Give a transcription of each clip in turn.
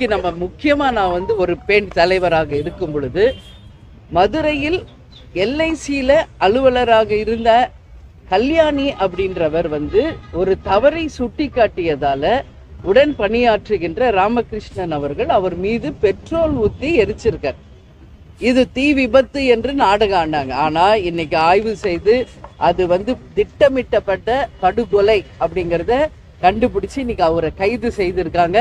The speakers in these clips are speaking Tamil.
நம்ம முக்கியமாக நான் வந்து ஒரு பெண் தலைவராக இருக்கும் பொழுது மதுரையில் எல்ஐசியில் அலுவலராக இருந்த கல்யாணி அப்படின்றவர் வந்து ஒரு தவறை சுட்டி காட்டியதால உடன் பணியாற்றுகின்ற ராமகிருஷ்ணன் அவர்கள் அவர் மீது பெட்ரோல் ஊற்றி எரிச்சிருக்கார். இது தீ விபத்து என்று நாடகம் ஆண்டாங்க ஆனால் இன்னைக்கு ஆய்வு செய்து அது வந்து திட்டமிட்டப்பட்ட படுகொலை அப்படிங்கிறத கண்டுபிடிச்சு இன்னைக்கு அவரை கைது செய்திருக்காங்க.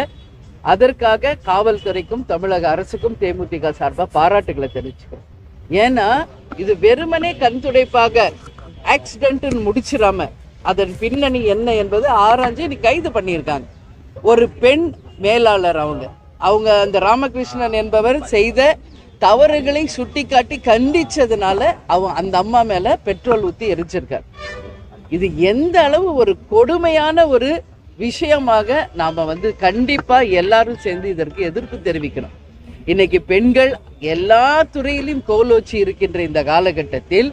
அதற்காக காவல்துறைக்கும் தமிழக அரசுக்கும் தேமுதிக சார்பாக பாராட்டுகளை தெரிவிச்சுக்கிறோம். ஏன்னா இது வெறுமனே கண்துடைப்பாக ஆக்சிடென்ட்னு முடிச்சிடாம அதன் பின்னணி என்ன என்பது ஆராய்ஞ்சு இன்னைக்கு கைது பண்ணியிருக்காங்க. ஒரு பெண் மேலாளர் அவங்க. அவங்க அந்த ராமகிருஷ்ணன் என்பவர் செய்த தவறுகளை சுட்டிக்காட்டி கண்டிச்சதுனால அவன் அந்த அம்மா மேல பெட்ரோல் ஊற்றி எரிச்சிருக்கார் இது எந்த அளவு ஒரு கொடுமையான ஒரு விஷயமாக நாம் வந்து கண்டிப்பாக எல்லாரும் சேர்ந்து இதற்கு எதிர்ப்பு தெரிவிக்கணும். இன்னைக்கு பெண்கள் எல்லா துறையிலும் கோலோச்சி இருக்கின்ற இந்த காலகட்டத்தில்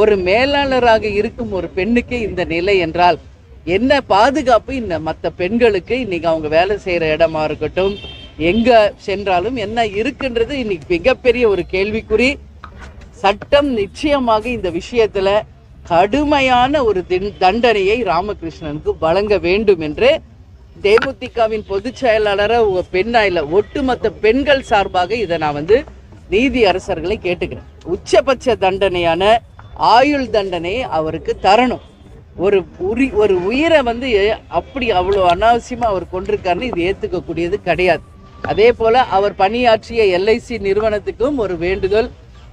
ஒரு மேலாளராக இருக்கும் ஒரு பெண்ணுக்கு இந்த நிலை என்றால் என்ன பாதுகாப்பு இந்த மற்ற பெண்களுக்கு இன்னைக்கு அவங்க வேலை செய்கிற இடமா இருக்கட்டும் எங்கே சென்றாலும் என்ன இருக்குன்றது இன்னைக்கு மிகப்பெரிய ஒரு கேள்விக்குறி. சட்டம் நிச்சயமாக இந்த விஷயத்தில் கடுமையான ஒரு தின்- தண்டனையை ராமகிருஷ்ணனுக்கு வழங்க வேண்டும் என்று தேமுதிகவின் பொதுச் செயலாளரை ஒரு பெண்ணா இல்லை ஒட்டுமொத்த பெண்கள் சார்பாக இதை நான் வந்து நீதி அரசர்களை கேட்டுக்கிறேன். உச்சபட்ச தண்டனையான ஆயுள் தண்டனையை அவருக்கு தரணும். ஒரு உரி ஒரு உயிரை வந்து அப்படி அவ்வளோ அனாவசியமாக அவர் கொண்டிருக்காருன்னு இது ஏற்றுக்கக்கூடியது கிடையாது. அதே போல் அவர் பணியாற்றிய எல்ஐசி நிறுவனத்துக்கும் ஒரு வேண்டுதல்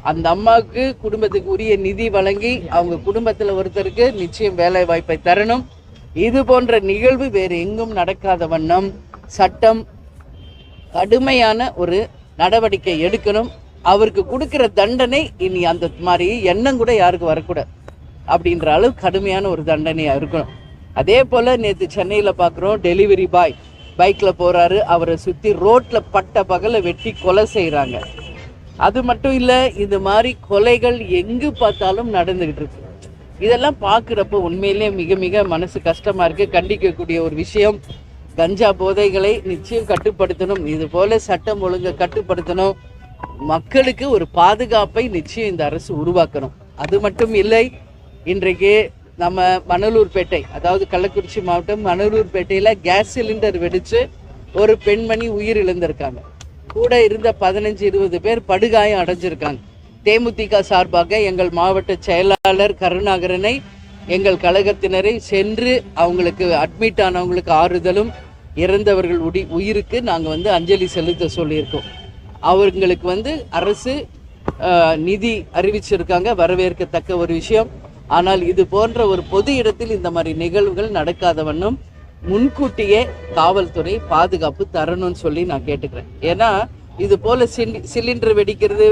அந்த அம்மாவுக்கு குடும்பத்துக்கு உரிய நிதி வழங்கி அவங்க குடும்பத்தில் ஒருத்தருக்கு நிச்சயம் வேலை வாய்ப்பை தரணும். இது போன்ற நிகழ்வு வேறு எங்கும் நடக்காத வண்ணம் சட்டம் கடுமையான ஒரு நடவடிக்கை எடுக்கணும். அவருக்கு கொடுக்கிற தண்டனை இனி அந்த மாதிரி எண்ணம் கூட யாருக்கு வரக்கூடாது. அப்படின்ற அளவு கடுமையான ஒரு தண்டனையாக இருக்கணும். அதே போல் நேற்று சென்னையில் பார்க்குறோம் டெலிவரி பாய் பைக்கில் போகிறாரு அவரை சுற்றி ரோட்டில் பட்ட பகலை வெட்டி கொலை செய்கிறாங்க அது மட்டும் இல்லை இது மாதிரி கொலைகள் எங்கு பார்த்தாலும் நடந்துகிட்டு இருக்கு. இதெல்லாம் பார்க்குறப்ப உண்மையிலேயே மிக மிக மனசு கஷ்டமாக இருக்கு. கண்டிக்கக்கூடிய ஒரு விஷயம் கஞ்சா போதைகளை நிச்சயம் கட்டுப்படுத்தணும். இது போல சட்டம் ஒழுங்கை கட்டுப்படுத்தணும். மக்களுக்கு ஒரு பாதுகாப்பை நிச்சயம் இந்த அரசு உருவாக்கணும். அது மட்டும் இல்லை இன்றைக்கு நம்ம மணலூர்பேட்டை அதாவது கள்ளக்குறிச்சி மாவட்டம் மணலூர்பேட்டையில் கேஸ் சிலிண்டர் வெடித்து ஒரு பெண்மணி உயிர் இழந்திருக்காங்க கூட இருந்த பதினஞ்சு இருபது பேர் படுகாயம் அடைஞ்சிருக்காங்க. தேமுதிக சார்பாக எங்கள் மாவட்ட செயலாளர் கருணாகரனை எங்கள் கழகத்தினரை சென்று அவங்களுக்கு அட்மிட் ஆனவங்களுக்கு ஆறுதலும் இறந்தவர்கள் உடி உயிருக்கு நாங்கள் வந்து அஞ்சலி செலுத்த சொல்லியிருக்கோம். அவங்களுக்கு வந்து அரசு நிதி அறிவிச்சிருக்காங்க வரவேற்கத்தக்க ஒரு விஷயம். ஆனால் இது போன்ற ஒரு பொது இடத்தில் இந்த மாதிரி நிகழ்வுகள் நடக்காத வண்ணம் முன்கூட்டியே காவல்துறை பாதுகாப்பு தரணும்னு சொல்லி நான் கேட்டுக்கிறேன். ஏன்னா இது போல சிலிண்டர் வெடிக்கிறது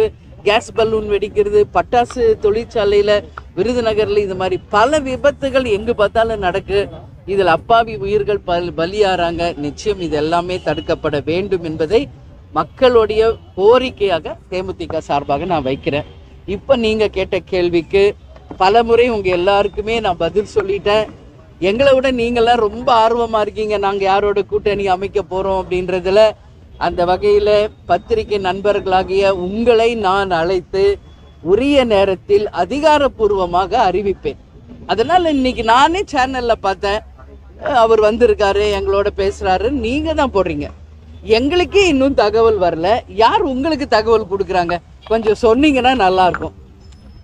கேஸ் பலூன் வெடிக்கிறது பட்டாசு தொழிற்சாலையில விருதுநகர்ல இது மாதிரி பல விபத்துகள் எங்கு பார்த்தாலும் நடக்கு. இதில் அப்பாவி உயிர்கள் பல் பலியாறாங்க. நிச்சயம் இது எல்லாமே தடுக்கப்பட வேண்டும் என்பதை மக்களுடைய கோரிக்கையாக தேமுதிக சார்பாக நான் வைக்கிறேன். இப்போ நீங்கள் கேட்ட கேள்விக்கு பலமுறை உங்கள் எல்லாருக்குமே நான் பதில் சொல்லிட்டேன். எங்களை விட நீங்களாம் ரொம்ப ஆர்வமாக இருக்கீங்க. நாங்கள் யாரோட கூட்டணி அமைக்க போகிறோம் அப்படின்றதுல அந்த வகையில் பத்திரிகை நண்பர்களாகிய உங்களை நான் அழைத்து உரிய நேரத்தில் அதிகாரப்பூர்வமாக அறிவிப்பேன். அதனால் இன்னைக்கு நானே சேனலில் பார்த்தேன். அவர் வந்திருக்காரு எங்களோட பேசுகிறாரு நீங்கள் தான் போடுறீங்க. எங்களுக்கே இன்னும் தகவல் வரல. யார் உங்களுக்கு தகவல் கொடுக்குறாங்க? கொஞ்சம் சொன்னீங்கன்னா நல்லாயிருக்கும்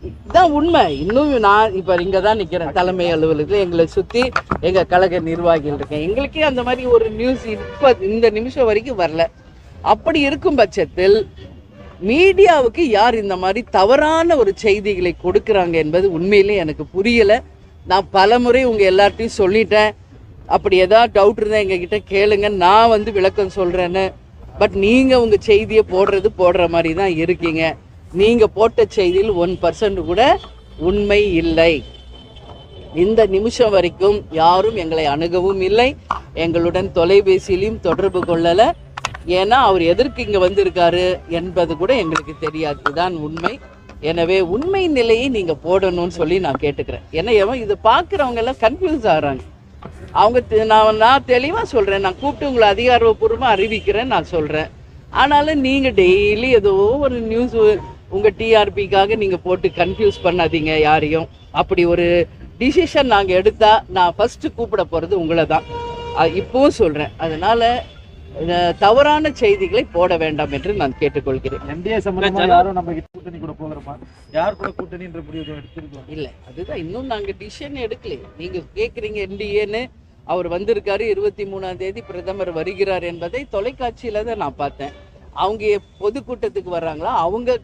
இதுதான் உண்மை. இன்னும் நான் இப்போ இங்கே தான் நிற்கிறேன் தலைமை அலுவலகத்தில். எங்களை சுற்றி எங்கள் கழக நிர்வாகிகள் இருக்கேன். எங்களுக்கே அந்த மாதிரி ஒரு நியூஸ் இப்போ இந்த நிமிஷம் வரைக்கும் வரல. அப்படி இருக்கும் பட்சத்தில் மீடியாவுக்கு யார் இந்த மாதிரி தவறான ஒரு செய்திகளை கொடுக்குறாங்க என்பது உண்மையிலே எனக்கு புரியலை. நான் பலமுறை உங்கள் எல்லார்ட்டையும் சொல்லிட்டேன். அப்படி ஏதாவது டவுட் இருந்தால் எங்ககிட்ட கேளுங்க. நான் வந்து விளக்கம் சொல்கிறேன்னு பட் நீங்கள் உங்கள் செய்தியை போடுறது போடுற மாதிரி தான் இருக்கீங்க. நீங்கள் போட்ட செய்தியில் ஒன் பர்சன்ட் கூட உண்மை இல்லை. இந்த நிமிஷம் வரைக்கும் யாரும் எங்களை அணுகவும் இல்லை. எங்களுடன் தொலைபேசியிலையும் தொடர்பு கொள்ளலை. ஏன்னா அவர் எதற்கு இங்கே வந்திருக்காரு என்பது கூட எங்களுக்கு தெரியாது. இதுதான் உண்மை. எனவே உண்மை நிலையை நீங்கள் போடணும்னு சொல்லி நான் கேட்டுக்கிறேன். ஏன்னா எவன் இதை பார்க்குறவங்க எல்லாம் கன்ஃபியூஸ் ஆகிறாங்க. அவங்க தெ- நான் நான் தெளிவாக சொல்கிறேன் நான் கூப்பிட்டு உங்களை அதிகாரப்பூர்வமாக அறிவிக்கிறேன் நான் சொல்கிறேன் ஆனாலும் நீங்கள் டெய்லி ஏதோ ஒரு நியூஸ் உங்கள் டிஆர்பிக்காக நீங்கள் போட்டு கன்ஃபியூஸ் பண்ணாதீங்க யாரையும். அப்படி ஒரு டிசிஷன் நாங்கள் எடுத்தால் நான் ஃபஸ்ட்டு கூப்பிட போகிறது உங்களை தான் இப்பவும் சொல்கிறேன் அதனால் தவறான செய்திகளை போட வேண்டாம் என்று நான் கேட்டுக்கொள்கிறேன். என்டிஏ சம்பந்தமா யாரும் நம்ம கிட்ட கூட்டணி கூட போகிறோமா யார் கூட கூட்டணின்ற முடிவு எடுத்திருக்கோம். இல்லை அதுதான் இன்னும் நாங்கள் டிசிஷன் எடுக்கல. நீங்கள் கேட்குறீங்க என்டிஏன்னு அவர் வந்திருக்காரு இருபத்தி மூணாம் தேதி பிரதமர் வருகிறார் என்பதை தொலைக்காட்சியில தான் நான் பார்த்தேன். அவங்க பொதுக்கூட்டத்துக்கு வர்றாங்களா? அவங்க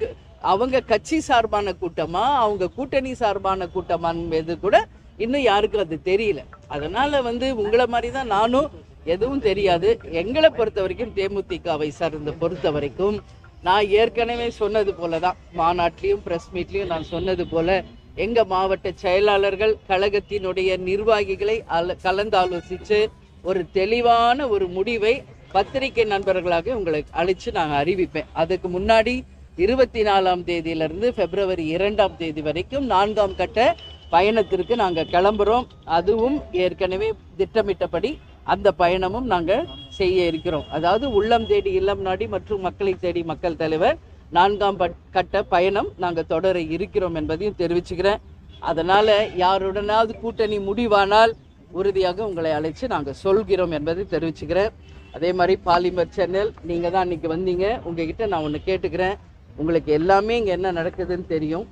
அவங்க கட்சி சார்பான கூட்டமா அவங்க கூட்டணி சார்பான கூட்டமான்றது கூட இன்னும் யாருக்கும் அது தெரியல. அதனால வந்து உங்களை மாதிரி தான் நானும் எதுவும் தெரியாது. எங்களை பொறுத்த வரைக்கும் தேமுதிகவை சார்ந்த பொறுத்த வரைக்கும் நான் ஏற்கனவே சொன்னது போல தான் மாநாட்டிலையும் ப்ரெஸ் மீட்லையும் நான் சொன்னது போல எங்க மாவட்ட செயலாளர்கள் கழகத்தினுடைய நிர்வாகிகளை அல கலந்தாலோசித்து ஒரு தெளிவான ஒரு முடிவை பத்திரிகை நண்பர்களாக உங்களை அழைச்சு நான் அறிவிப்பேன். அதுக்கு முன்னாடி இருபத்தி நாலாம் தேதியிலிருந்து பிப்ரவரி இரண்டாம் தேதி வரைக்கும் நான்காம் கட்ட பயணத்திற்கு நாங்கள் கிளம்புறோம். அதுவும் ஏற்கனவே திட்டமிட்டபடி அந்த பயணமும் நாங்கள் செய்ய இருக்கிறோம். அதாவது உள்ளம் தேடி இல்லம் நாடி மற்றும் மக்களை தேடி மக்கள் தலைவர் நான்காம் பட்- கட்ட பயணம் நாங்கள் தொடர இருக்கிறோம் என்பதையும் தெரிவிச்சுக்கிறேன். அதனால் யாருடனாவது கூட்டணி முடிவானால் உறுதியாக உங்களை அழைச்சி நாங்கள் சொல்கிறோம் என்பதை தெரிவிச்சுக்கிறேன். அதே மாதிரி பாலிமர் சேனல் நீங்கள் தான் அன்றைக்கி வந்தீங்க. உங்ககிட்ட நான் ஒன்று கேட்டுக்கிறேன். உங்களுக்கு எல்லாமே இங்கே என்ன நடக்குதுன்னு தெரியும்.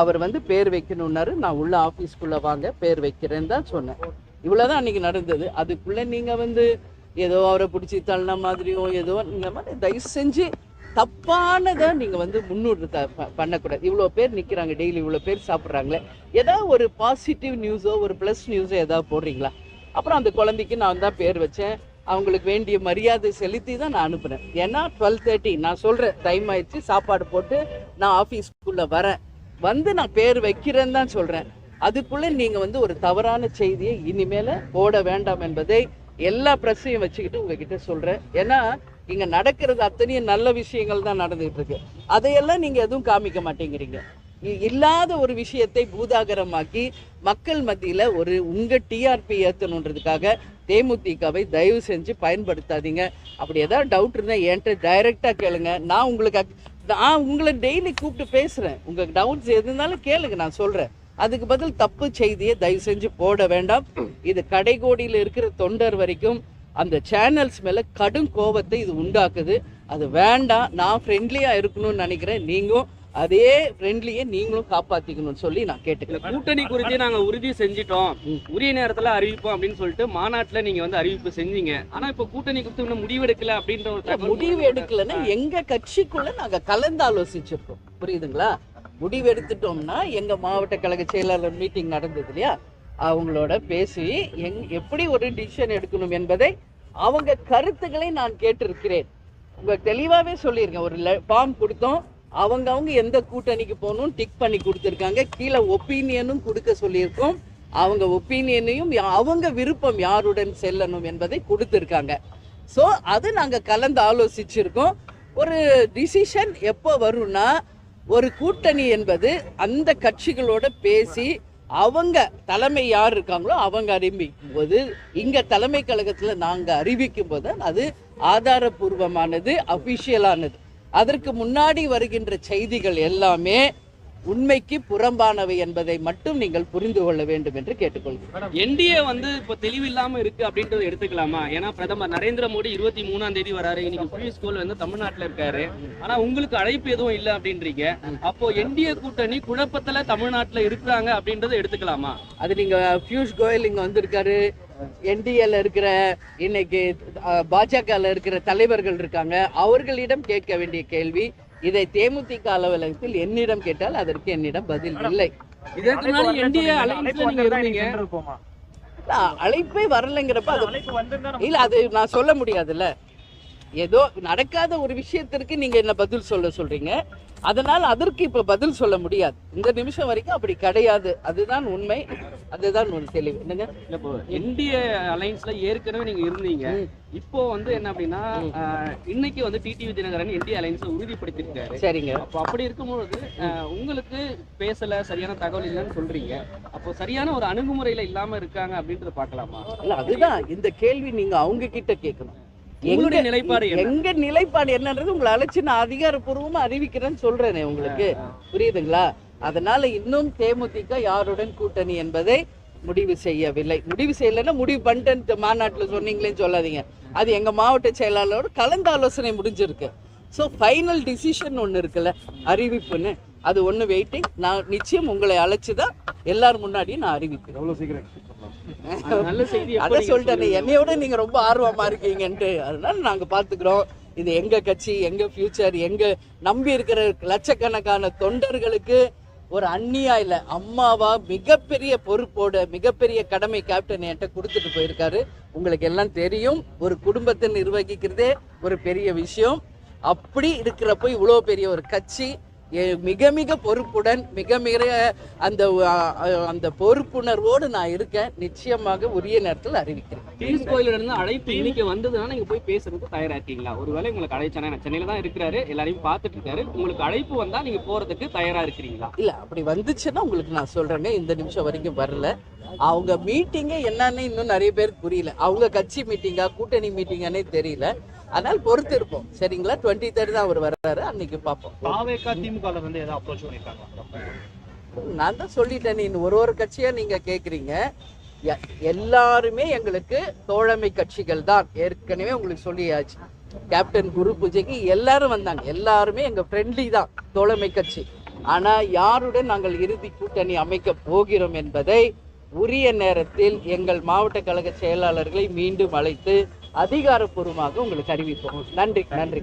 அவர் வந்து பேர் வைக்கணுன்னாரு நான் உள்ள ஆஃபீஸ்க்குள்ளே வாங்க பேர் வைக்கிறேன்னு தான் சொன்னேன். இவ்வளோதான் அன்றைக்கி நடந்தது. அதுக்குள்ளே நீங்கள் வந்து ஏதோ அவரை பிடிச்சி தள்ளின மாதிரியோ ஏதோ இந்த மாதிரி தயவு செஞ்சு தப்பானதை நீங்கள் வந்து முன்னூறு த பண்ணக்கூடாது. இவ்வளோ பேர் நிற்கிறாங்க டெய்லி இவ்வளோ பேர் சாப்பிட்றாங்களே. ஏதாவது ஒரு பாசிட்டிவ் நியூஸோ ஒரு ப்ளஸ் நியூஸோ ஏதாவது போடுறீங்களா? அப்புறம் அந்த குழந்தைக்கு நான் தான் பேர் வச்சேன். அவங்களுக்கு வேண்டிய மரியாதை செலுத்தி தான் நான் அனுப்புகிறேன் ஏன்னா டுவெல் தேர்ட்டி நான் சொல்கிறேன் டைம் ஆயிடுச்சு சாப்பாடு போட்டு நான் ஆஃபீஸ்க்குள்ளே வரேன். வந்து நான் பேர் வைக்கிறேன்னு தான் சொல்கிறேன் அதுக்குள்ளே நீங்கள் வந்து ஒரு தவறான செய்தியை இனிமேல் போட வேண்டாம் என்பதை எல்லா ப்ரெஸ்ஸையும் வச்சுக்கிட்டு உங்ககிட்ட சொல்கிறேன் ஏன்னா இங்கே நடக்கிறது அத்தனையும் நல்ல விஷயங்கள் தான் நடந்துகிட்டு இருக்கு. அதையெல்லாம் நீங்கள் எதுவும் காமிக்க மாட்டேங்கிறீங்க. இல்லாத ஒரு விஷயத்தை பூதாகரமாக்கி மக்கள் மத்தியில் ஒரு உங்கள் டிஆர்பி ஏற்றணுன்றதுக்காக தேமுதிகவை தயவு செஞ்சு பயன்படுத்தாதீங்க. அப்படி ஏதாவது டவுட் இருந்தால் என்கிட்ட டைரெக்டாக கேளுங்க. நான் உங்களுக்கு நான் உங்களை டெய்லி கூப்பிட்டு பேசுகிறேன் உங்கள் டவுட்ஸ் எது இருந்தாலும் கேளுங்க நான் சொல்கிறேன் அதுக்கு பதில் தப்பு செய்தியை தயவு செஞ்சு போட வேண்டாம். இது கடைகோடியில் இருக்கிற தொண்டர் வரைக்கும் அந்த சேனல்ஸ் மேலே கடும் கோபத்தை இது உண்டாக்குது. அது வேண்டாம். நான் ஃப்ரெண்ட்லியாக இருக்கணும்னு நினைக்கிறேன். நீங்களும் அதே ஃப்ரெண்ட்லியை நீங்களும் காப்பாற்றிக்கணும்னு சொல்லி நான் கேட்டுக்கிறேன். கூட்டணி குறித்து நாங்க உறுதி செஞ்சிட்டோம். உரிய நேரத்துல அறிவிப்போம் அப்படின்னு சொல்லிட்டு மாநாட்டுல நீங்க வந்து அறிவிப்பு செஞ்சீங்க. ஆனா இப்ப கூட்டணி குறித்து இன்னும் முடிவெடுக்கல அப்படின்ற ஒரு முடிவு எடுக்கலைன்னா எங்க கட்சிக்குள்ள நாங்க கலந்து ஆலோசிச்சிருக்கோம். புரியுதுங்களா? முடிவு எடுத்துட்டோம்னா எங்க மாவட்ட கழக செயலாளர் மீட்டிங் நடந்தது இல்லையா? அவங்களோட பேசி எங் எப்படி ஒரு டிசிஷன் எடுக்கணும் என்பதை அவங்க கருத்துக்களை நான் கேட்டிருக்கிறேன். உங்க தெளிவாவே சொல்லியிருக்கேன் ஒரு ஃபார்ம் கொடுத்தோம். அவங்க அவங்க எந்த கூட்டணிக்கு போகணும் டிக் பண்ணி கொடுத்துருக்காங்க. கீழே ஒப்பீனியனும் கொடுக்க சொல்லியிருக்கோம். அவங்க ஒப்பீனியனையும் அவங்க விருப்பம் யாருடன் செல்லணும் என்பதை கொடுத்துருக்காங்க. ஸோ அது நாங்கள் கலந்து ஆலோசிச்சிருக்கோம். ஒரு டிசிஷன் எப்போ வரும்னா ஒரு கூட்டணி என்பது அந்த கட்சிகளோட பேசி அவங்க தலைமை யார் இருக்காங்களோ அவங்க அறிவிக்கும் போது இங்கே தலைமை கழகத்தில் நாங்கள் அறிவிக்கும் போது அது ஆதாரபூர்வமானது அஃபிஷியலானது அதற்கு முன்னாடி வருகின்ற செய்திகள் எல்லாமே உண்மைக்கு புறம்பானவை என்பதை மட்டும் நீங்கள் புரிந்து கொள்ள வேண்டும் என்று கேட்டுக்கொள்கிறேன். என்டிஏ வந்து இப்ப தெளிவில்லாம இருக்கு அப்படின்றத எடுத்துக்கலாமா? ஏன்னா பிரதமர் நரேந்திர மோடி இருபத்தி மூணாம் தேதி வராரு. இன்னைக்கு பியூஷ் கோயல் வந்து தமிழ்நாட்டுல இருக்காரு. ஆனா உங்களுக்கு அழைப்பு எதுவும் இல்ல அப்படின்றீங்க. அப்போ என்டிஏ கூட்டணி குழப்பத்துல தமிழ்நாட்டுல இருக்கிறாங்க அப்படின்றத எடுத்துக்கலாமா? அது நீங்க பியூஷ் கோயல் இங்க வந்திருக்காரு. என்டிஏல இருக்கிற இன்னைக்கு பாஜகல இருக்கிற தலைவர்கள் இருக்காங்க. அவர்களிடம் கேட்க வேண்டிய கேள்வி இதை தேமுதிக அலுவலகத்தில் என்னிடம் கேட்டால் அதற்கு என்னிடம் பதில் இல்லை. இதற்கு முன்னாடி என்டிஏ அலைன்ஸ்ல நீங்க இருந்தீங்க இருப்போமா இல்ல, அழைப்பே வரலைங்கிறப்ப அது இல்ல அது நான் சொல்ல முடியாதுல்ல. ஏதோ நடக்காத ஒரு விஷயத்திற்கு நீங்க என்ன பதில் சொல்ல சொல்றீங்க? அதனால் அதற்கு இப்ப பதில் சொல்ல முடியாது. இந்த நிமிஷம் வரைக்கும் அப்படி கிடையாது. அதுதான் உண்மை. அதுதான் ஒரு தெளிவு. என்னங்க? என்டிஏ அலைன்ஸ்ல ஏற்கனவே நீங்க இருந்தீங்க. இப்போ வந்து என்ன அப்படின்னா இன்னைக்கு வந்து டிடிவி தினகரன் என்டிஏ அலைன்ஸ் உறுதிப்படுத்திருக்காரு. சரிங்க. அப்போ அப்படி இருக்கும்பொழுது ஆஹ், உங்களுக்கு பேசல சரியான தகவல் இல்லைன்னு சொல்றீங்க. அப்போ சரியான ஒரு அணுகுமுறையில இல்லாம இருக்காங்க அப்படின்றத பார்க்கலாமா? இல்ல அதுதான். இந்த கேள்வி நீங்க அவங்க கிட்ட கேட்கணும். உங்களுடைய எங்க- நிலைப்பாடு என்ன? எங்க நிலைப்பாடு என்னன்றது உங்களை அழைச்சு நான் அதிகாரப்பூர்வமா அறிவிக்கிறேன்னு சொல்றேனே உங்களுக்கு. புரியுதுங்களா? அதனால இன்னும் தேமுதிக யாருடன் கூட்டணி என்பதை முடிவு செய்யவில்லை. முடிவு செய்யலைன்னா முடிவு பண்ணிட்டு மாநாட்டுல சொன்னீங்களேன்னு சொல்லாதீங்க. அது எங்க மாவட்ட செயலாளரோட கலந்து ஆலோசனை முடிஞ்சிருக்கு. ஸோ ஃபைனல் டிசிஷன் ஒன்று இருக்குல்ல அறிவிப்புன்னு. அது ஒன்று வெயிட்டிங் நான் நிச்சயம் உங்களை அழைச்சு தான் எல்லார் முன்னாடியும் நான் அறிவிக்கிறேன். எவ்வளவு சீக்கிரம்? நல்ல செய்தி நீங்க சொல்லிட்டேன். சொல்லுவீங்க? என்னையோட நீங்க ரொம்ப ஆர்வமா இருக்கீங்கன்ட்டு. அதனால நாங்க பாத்துக்கிறோம். இது எங்க கட்சி எங்க ஃபியூச்சர் எங்க நம்பி இருக்கிற லட்சக்கணக்கான தொண்டர்களுக்கு ஒரு அந்நியா இல்ல அம்மாவா மிகப்பெரிய பொறுப்போட மிகப்பெரிய கடமை கேப்டன் என்கிட்ட கொடுத்துட்டு போயிருக்காரு. உங்களுக்கு எல்லாம் தெரியும். ஒரு குடும்பத்தை நிர்வகிக்கிறதே ஒரு பெரிய விஷயம். அப்படி இருக்கிறப்ப இவ்வளோ பெரிய ஒரு கட்சி மிக மிக பொறுப்புடன் மிக மிக அந்த அந்த பொறுப்புணர்வோடு நான் இருக்கேன். நிச்சயமாக உரிய நேரத்தில் அறிவிக்கிறேன். பியூஷ் கோயில இருந்து அழைப்பு இன்னைக்கு வந்ததுன்னா நீங்க போய் பேசுறதுக்கு தயாரா இருக்கீங்களா? ஒருவேளை உங்களுக்கு அழைச்சானா சென்னையில தான் இருக்கிறாரு எல்லாரையும் பார்த்துட்டு இருக்காரு. உங்களுக்கு அழைப்பு வந்தா நீங்க போறதுக்கு தயாரா இருக்கிறீங்களா? இல்ல அப்படி வந்துச்சுன்னா உங்களுக்கு நான் சொல்றேங்க இந்த நிமிஷம் வரைக்கும் வரல. அவங்க மீட்டிங்கே என்னன்னு இன்னும் நிறைய பேருக்கு புரியல. அவங்க கட்சி மீட்டிங்கா கூட்டணி மீட்டிங்கானே தெரியல. அதனால பொறுத்து இருப்போம். சரிங்களா? டுவெண்ட்டி தேர்ட் தான் அவர் வர்றாரு. அன்னைக்கு பார்ப்போம். திமுக இருந்து ஏதாவது அப்ரோச் பண்ணிருக்காங்க? நான் தான் சொல்லிட்டேன் நீ ஒரு ஒரு கட்சியா நீங்க கேக்குறீங்க. எல்லாருமே எங்களுக்கு தோழமை கட்சிகள் தான். ஏற்கனவே உங்களுக்கு சொல்லியாச்சு. கேப்டன் குரு பூஜைக்கு எல்லாரும் வந்தாங்க. எல்லாருமே எங்க ஃப்ரெண்ட்லி தான். தோழமை கட்சி. ஆனா யாருடன் நாங்கள் இறுதி கூட்டணி அமைக்க போகிறோம் என்பதை உரிய நேரத்தில் எங்கள் மாவட்ட கழக செயலாளர்களை மீண்டும் அழைத்து அதிகாரப்பூர்வமாக உங்களுக்கு அறிவிப்போம். நன்றி நன்றி.